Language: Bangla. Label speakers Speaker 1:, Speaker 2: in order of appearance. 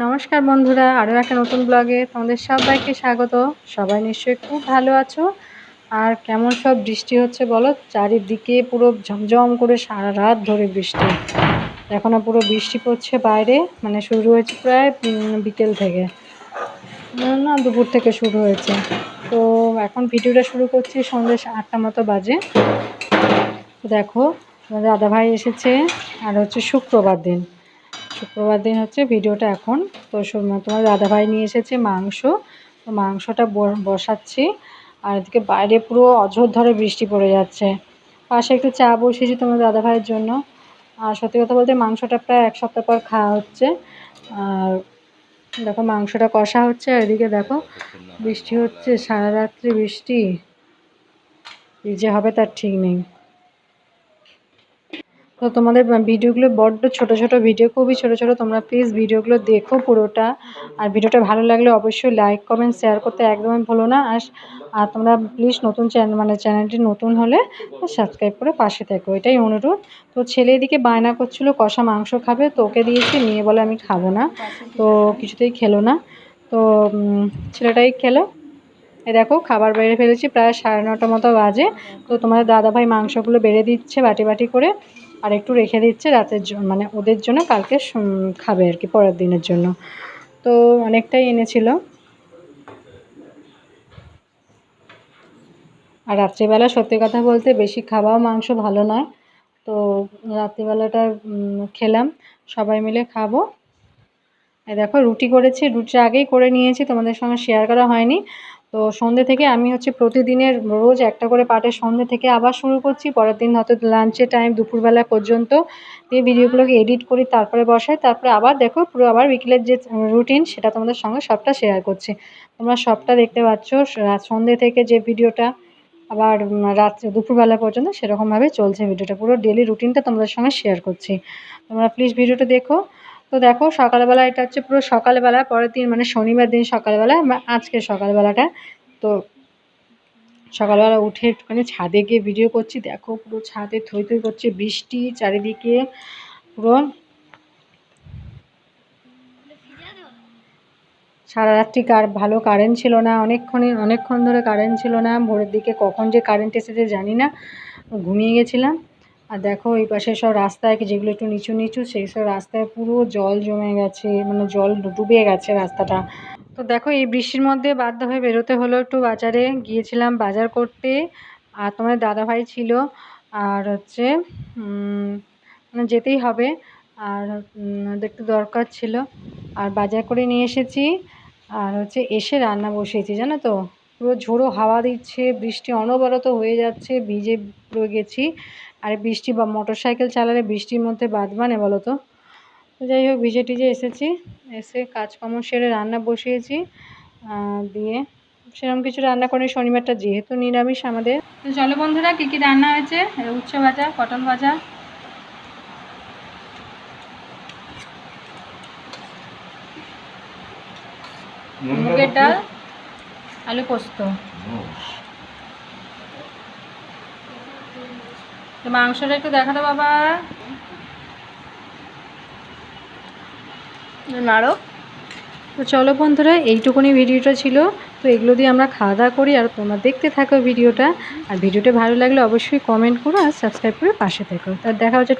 Speaker 1: নমস্কার বন্ধুরা, আরও একটা নতুন ব্লগে তোমাদের সবাইকে স্বাগত। সবাই নিশ্চয়ই খুব ভালো আছো। আর কেমন সব বৃষ্টি হচ্ছে বলো? চারিদিকে পুরো ঝমঝম করে সারা রাত ধরে বৃষ্টি। এখনও পুরো বৃষ্টি পড়ছে বাইরে মানে শুরু হয়েছে প্রায় বিকেল থেকে। না দুপুর থেকে শুরু হয়েছে। তো এখন ভিডিওটা শুরু করছি সন্ধ্যে আটটা মতো বাজে। দেখো দাদা ভাই এসেছে, আর হচ্ছে শুক্রবার দিন। শুক্রবার দিন হচ্ছে ভিডিওটা এখন। তো তোমার দাদাভাই নিয়ে এসেছে মাংস। তো মাংসটা বসাচ্ছি। আর এদিকে বাইরে পুরো অঝোর ধরে বৃষ্টি পড়ে যাচ্ছে। পাশে একটু চা বসিয়েছি তোমার দাদাভাইয়ের জন্য। আর সত্যি কথা বলতে মাংসটা প্রায় এক সপ্তাহ পর খাওয়া হচ্ছে। আর দেখো মাংসটা কষা হচ্ছে, আর এদিকে দেখো বৃষ্টি হচ্ছে, সারা রাত্রি বৃষ্টি। যে হবে তার ঠিক নেই। তো তোমাদের ভিডিওগুলো বড্ড ছোট ছোট ভিডিও, খুবই ছোট ছোট। তোমরা প্লিজ ভিডিওগুলো দেখো পুরোটা। আর ভিডিওটা ভালো লাগলে অবশ্যই লাইক কমেন্ট শেয়ার করতে একদমই ভুলো না। আর আর তোমরা প্লিজ নতুন চ্যানেল মানে চ্যানেলটি নতুন হলে সাবস্ক্রাইব করে পাশে থেকো। এটাই অনুরোধ। তো ছেলে এদিকে বায়না করছিল, কষা মাংস খাবে, তো ওকে দিয়েছি নিয়ে বলে আমি খাব না। তো কিছুতেই খেলো না। তো ছেলেটাই খেলো। এ দেখো, খাবার বেড়ে ফেলেছি, প্রায় সাড়ে নটা মতো বাজে। তো তোমাদের দাদাভাই মাংসগুলো বেড়ে দিচ্ছে বাটি বাটি করে। আর একটু রেখে দিচ্ছে রাতের জন্য মানে ওদের জন্য কালকে খাবে আর কি, পরের দিনের জন্য। তো অনেকটাই এনেছিল। আর রাত্রিবেলা সত্যি কথা বলতে বেশি খাওয়াও মাংস ভালো নয়। তো রাত্রিবেলাটা খেলাম। সবাই মিলে খাব। দেখো রুটি করেছি রুটি আগেই করে নিয়েছি, তোমাদের সঙ্গে শেয়ার করা হয়নি। তো সন্ধ্যে থেকে আমি হচ্ছে প্রতিদিনের রোজ একটা করে পাটের সন্ধ্যে থেকে আবার শুরু করছি। পরের দিন হয়তো লাঞ্চের টাইম দুপুরবেলা পর্যন্ত দিয়ে ভিডিওগুলোকে এডিট করি, তারপরে বসাই, তারপরে আবার দেখো পুরো আবার বিকেলের যে রুটিন সেটা তোমাদের সঙ্গে সবটা শেয়ার করছি। তোমরা সবটা দেখতে পাচ্ছ সন্ধ্যে থেকে যে ভিডিওটা আবার রাত্রে দুপুরবেলা পর্যন্ত সেরকমভাবে চলছে ভিডিওটা। পুরো ডেলি রুটিনটা তোমাদের সঙ্গে শেয়ার করছি। তোমরা প্লিজ ভিডিওটা দেখো। তো দেখো সকালবেলা এটা হচ্ছে পুরো সকালবেলা, পরের দিন মানে শনিবার দিন সকালবেলা আজকে সকালবেলাটা। তো সকালবেলা উঠে একটুখানি ছাদে গিয়ে ভিডিও করছি, দেখো পুরো ছাদে থই থই করছে বৃষ্টি চারিদিকে, পুরো। সারা রাত্রি কার, ভালো কারেন্ট ছিল না অনেকক্ষণই অনেকক্ষণ ধরে কারেন্ট ছিল না, ভোরের দিকে কখন যে কারেন্ট এসেছে জানি না, ঘুমিয়ে গেছিলাম। আর দেখো এই পাশে সব রাস্তায় যেগুলো একটু নিচু নিচু, সেই সব রাস্তায় পুরো জল জমে গেছে মানে জল ডুবে গেছে রাস্তাটা। তো দেখো এই বৃষ্টির মধ্যে বাধ্য হয়ে বেরোতে হলো একটু বাজারে। গিয়েছিলাম বাজার করতে, আর তোমার দাদাভাই ছিল। আর হচ্ছে মানে যেতেই হবে। আর একটু দরকার ছিল। আর বাজার করে নিয়ে এসেছি। আর হচ্ছে এসে রান্না বসিয়েছি, জানো তো? পুরো ঝোড়ো হাওয়া দিচ্ছে, বৃষ্টি অনবরত হয়ে যাচ্ছে, ভিজে গেছি। আর বৃষ্টি বা মোটর সাইকেল চালালে বৃষ্টির মধ্যে বাঁধবানে বলো তো? যাই হোক ভিজে টিজে এসেছি এসে কাজকর্ম সেরে রান্না বসিয়েছি দিয়ে সেরকম কিছু রান্না করি শনিবারটা যেহেতু নিরামিষ আমাদের। তো চলো বন্ধুরা কী কী রান্না হয়েছে? উচ্ছে ভাজা পটল ভাজা। মুগের ডাল। আলু পোস্ত। মাংসটা একটু দেখাতো বাবা। তো চলো বন্ধুরা, এইটুকুনি ভিডিওটা ছিল। তো এগুলো দিয়ে আমরা খাওয়া দাওয়া করি আর তোমরা দেখতে থাকো ভিডিওটা। আর ভিডিওটা ভালো লাগলে অবশ্যই কমেন্ট করো আর সাবস্ক্রাইব করে পাশে থাকো। তার দেখা হচ্ছে